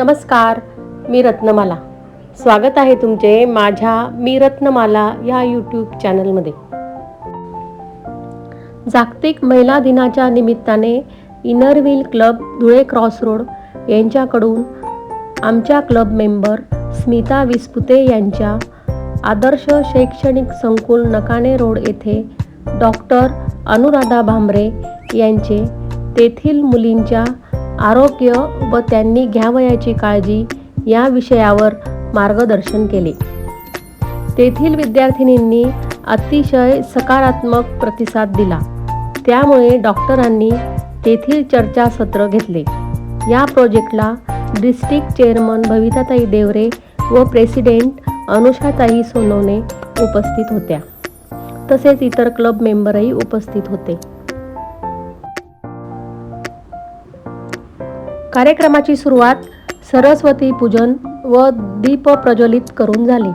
नमस्कार मी रत्नमाला. स्वागत आहे तुमचे माझ्या मी रत्नमाला या यूट्यूब चॅनलमध्ये जागतिक महिला दिनाच्या निमित्ताने Inner Wheel club Dhule cross road यांच्याकडून आमच्या क्लब मेंबर स्मिता विस्पुते यांच्या आदर्श शैक्षणिक संकुल नकाणे रोड येथे डॉक्टर अनुराधा भांबरे यांचे तेथील मुलींच्या आरोग्य व त्यांनी घ्यावयाची काळजी या विषयावर मार्गदर्शन केले. तेथील विद्यार्थिनींनी अतिशय सकारात्मक प्रतिसाद दिला. त्यामुळे डॉक्टरांनी तेथील चर्चासत्र घेतले. या प्रोजेक्टला डिस्ट्रिक्ट चेअरमन भविताताई देवरे व प्रेसिडेंट अनुषाताई सोनवणे उपस्थित होत्या. तसेच इतर क्लब मेंबरही उपस्थित होते. कार्यक्रमाची सुरुवात सरस्वती पूजन व दीप प्रज्वलित करून झाली.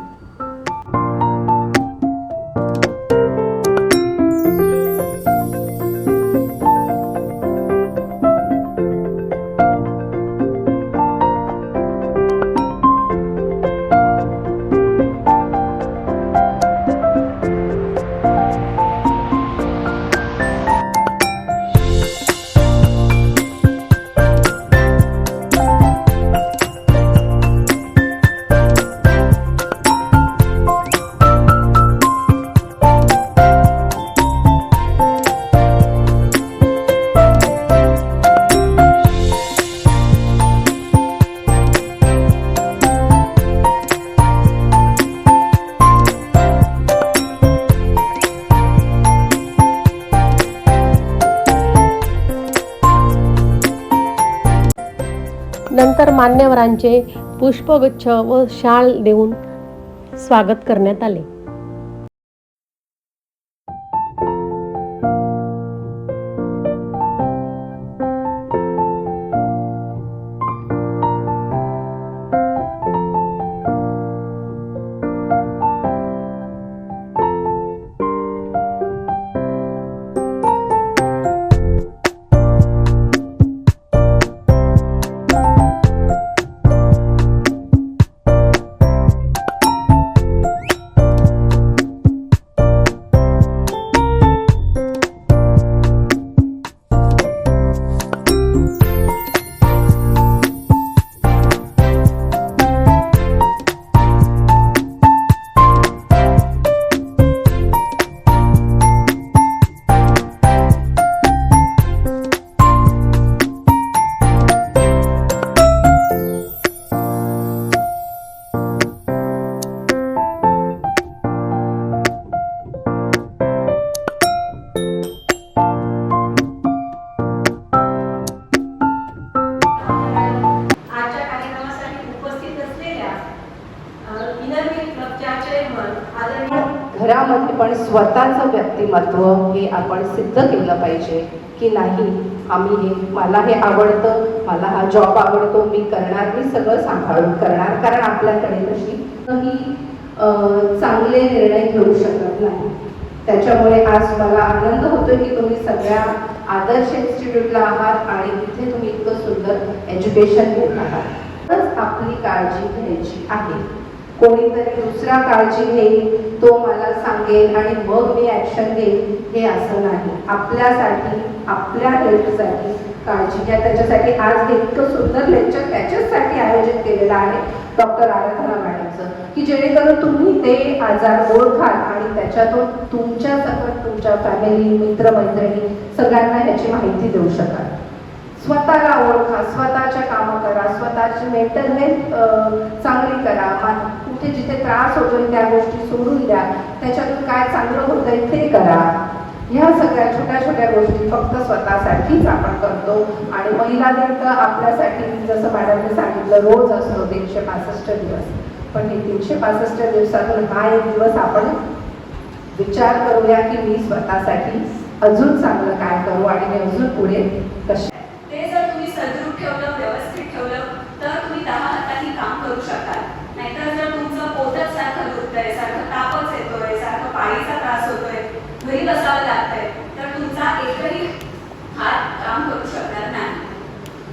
तर मान्यवरांचे पुष्पगुच्छ व शाल देऊन स्वागत करण्यात आले. आपण पण स्वतःचं व्यक्तिमत्व हे आपण सिद्ध केलं पाहिजे की नाही आम्ही हे मला हे आवडतं मला हा जॉब आवडतो मी करणार मी सगळं सांभाळून करणार कारण आपल्याकडे तशी मी चांगले निर्णय घेऊ शकत नाही. त्याच्यामुळे आज मला आनंद होतो की तुम्ही सगळ्या आदर्श इन्स्टिट्यूटला आहात आणि इथे तुम्ही इतकं सुंदर एज्युकेशन घेत आहात. तरच आपली काळजी घ्यायची आहे. कोणीतरी दुसरा काळजी घेईल तो मला सांगेल आणि मग मी ॲक्शन घेईल हे असं नाही. आपल्यासाठी आपल्या हेल्थसाठी काळजी घ्या. त्याच्यासाठी आज इतकं सुंदर लेक्चर त्याच्याचसाठी आयोजित केलेलं आहे डॉक्टर आराधना मॅडमचं. की जेणेकरून तुम्ही ते आजार ओळखाल आणि त्याच्यातून तुमच्या सकट तुमच्या फॅमिली मित्रमैत्रिणी सगळ्यांना ह्याची माहिती देऊ शकाल. स्वतःला ओळखा स्वतःच्या कामं करा स्वतःची मेंटल हेल्थ चांगली करा. कुठे जिथे त्रास होतोय त्या गोष्टी सोडून द्या. त्याच्यातून काय चांगलं होतंय ते करा. ह्या सगळ्या छोट्या छोट्या गोष्टी फक्त स्वतःसाठीच आपण करतो. आणि महिला दिन तर आपल्यासाठी जसं मॅडमने सांगितलं रोज असतो तीनशे पासष्ट दिवस. पण हे तीनशे पासष्ट दिवसातून हा एक दिवस आपण विचार करूया की मी स्वतःसाठी अजून चांगलं काय करू आणि मी अजून पुढे कशी ते जर तुम्ही सदृढ ठेवलं व्यवस्थित ठेवलं तर तुम्ही दहा हातांनी काम करू शकाल नाहीतर जर तुमचं पोटच सारखं दुखतंय सारखं तापच येतोय सारखं पाळीचा त्रास होतोय घरी बसावं लागतंय तर तुमचा एकही हात काम करू शकणार नाही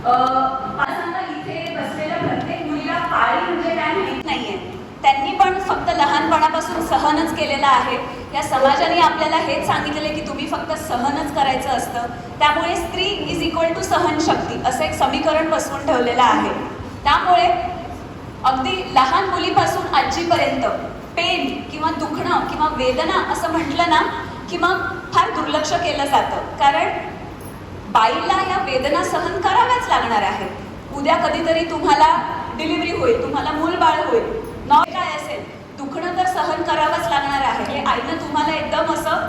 अं, मला सांगा इथे बसलेल्या प्रत्येक लहानपणापासून सहनच केलेला आहे. या समाजाने आपल्याला हेच सांगितलेलं की तुम्ही फक्त सहनच करायचं असतं. त्यामुळे स्त्री इज इक्वल टू सहनशक्ती असं एक समीकरण बसवून ठेवलेलं आहे. त्यामुळे अगदी लहान मुलीपासून आजीपर्यंत पेन किंवा दुखणं किंवा वेदना असं म्हटलं ना की मग फार दुर्लक्ष केलं जातं. कारण बाईला या वेदना सहन कराव्याच लागणार आहेत. उद्या कधीतरी तुम्हाला डिलिव्हरी होईल तुम्हाला मूल बाळ होईल. नॉ काय असेल? दुखणं तर सहन करावंच लागणार आहे. हे आईनं तुम्हाला एकदम असं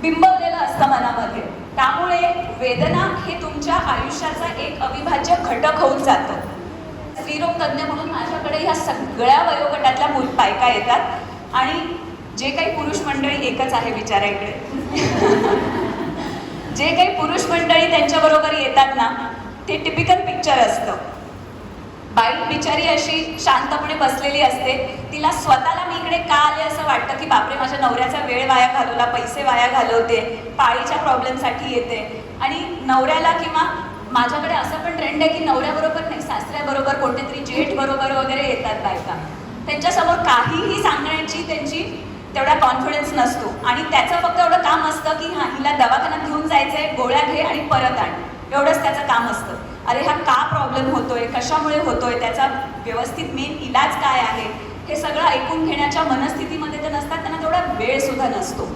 बिंबवलेलं असतं मनामध्ये. त्यामुळे वेदना हे तुमच्या आयुष्याचा एक अविभाज्य घटक होऊन जातं. स्त्रीरोग तज्ज्ञ म्हणून माझ्याकडे ह्या सगळ्या वयोगटातल्या मुल बायका येतात. आणि जे काही पुरुष मंडळी एकच आहे बिचाऱ्याकडे जे काही पुरुष मंडळी त्यांच्याबरोबर येतात ना ते टिपिकल पिक्चर असतं. बाई बिचारी अशी शांतपणे बसलेली असते. तिला स्वतःला मी इकडे का आले असं वाटतं की बापरे माझ्या नवऱ्याचा वेळ वाया घालवला पैसे वाया घालवते पाळीच्या प्रॉब्लेमसाठी येते. आणि नवऱ्याला किंवा माझ्याकडे असं पण ट्रेंड आहे की नवऱ्याबरोबर नाही सासऱ्याबरोबर कोणते तरी जेठ बरोबर वगैरे येतात बायका. त्यांच्यासमोर काहीही सांगण्याची त्यांची तेवढा कॉन्फिडन्स नसतो. आणि त्याचं फक्त एवढं काम असतं की हां हिला दवाखान्यात घेऊन जायचंय गोळ्या घे आणि परत आण. एवढंच त्याचं काम असतं. अरे हा का प्रॉब्लेम होतोय? कशामुळे होतोय? त्याचा व्यवस्थित मेन इलाज काय आहे? हे सगळं ऐकून घेण्याच्या मनस्थितीमध्ये ते नसतात त्यांना तेवढा वेळ सुद्धा नसतो.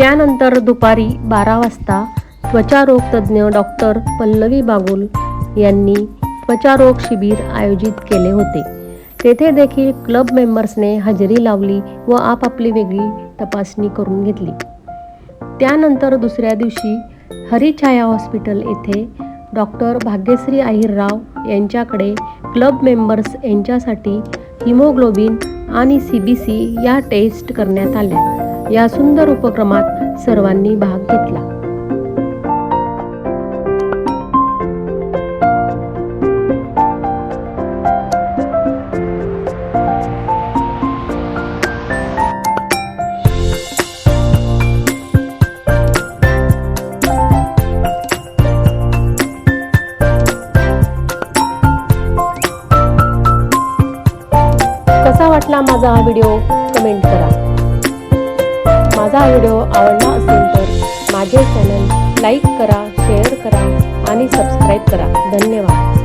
त्यानंतर दुपारी बारा वाजता त्वचारोग तज्ज्ञ डॉक्टर पल्लवी बागुल यांनी त्वचारोग शिबिर आयोजित केले होते. तेथे देखील क्लब मेंबर्सने हजेरी लावली व आपापली वेगळी तपासणी करून घेतली. त्यानंतर दुसऱ्या दिवशी हरिछाया हॉस्पिटल येथे डॉक्टर भाग्यश्री अहिरराव यांच्याकडे क्लब मेंबर्स यांच्यासाठी हिमोग्लोबिन आणि सी बी सी या टेस्ट करण्यात आल्या. या सुंदर उपक्रमात सर्वांनी भाग घेतला. कसा वाटला माझा हा व्हिडिओ? कमेंट करा. माझा व्हिडिओ आवडला असेल तर माझे चॅनल लाईक करा शेअर करा आणि सबस्क्राईब करा. धन्यवाद.